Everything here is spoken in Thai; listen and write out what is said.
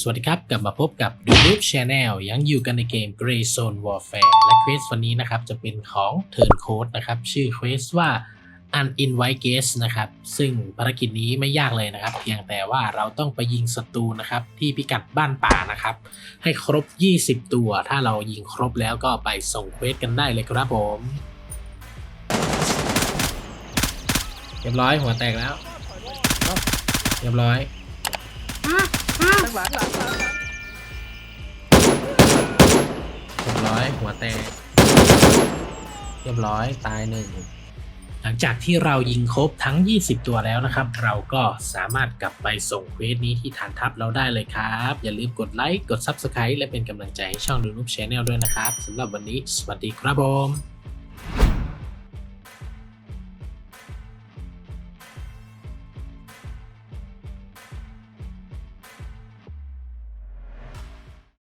สวัสดีครับ กลับมาพบกับ The Loop Channel ยังอยู่กันในเกม Grey Zone Warfare และเควสวันนี้นะครับ จะเป็นของ Turn Code นะครับ ชื่อเควสว่า Uninvite Guest นะครับ ซึ่งภารกิจนี้ไม่ยากเลยนะครับ เพียงแต่ว่าเราต้องไปยิงศัตรูนะครับ ที่พิกัดบ้านป่านะครับ ให้ครบ 20 ตัว ถ้าเรายิงครบแล้วก็ไปส่งเควสกันได้เลยครับผมเรียบร้อยหัวแตกแล้วเรียบร้อย หัวแตก เรียบร้อยตายหนึ่งหลังจากที่เรายิงครบทั้ง 20 ตัวแล้วนะครับ เราก็สามารถกลับไปส่งเควสนี้ที่ฐานทัพเราได้เลยครับ อย่าลืมกดไลค์ กด Subscribe และเป็นกำลังใจให้ช่องดูนูบชาแนลด้วยนะครับสำหรับวันนี้ สวัสดีครับผม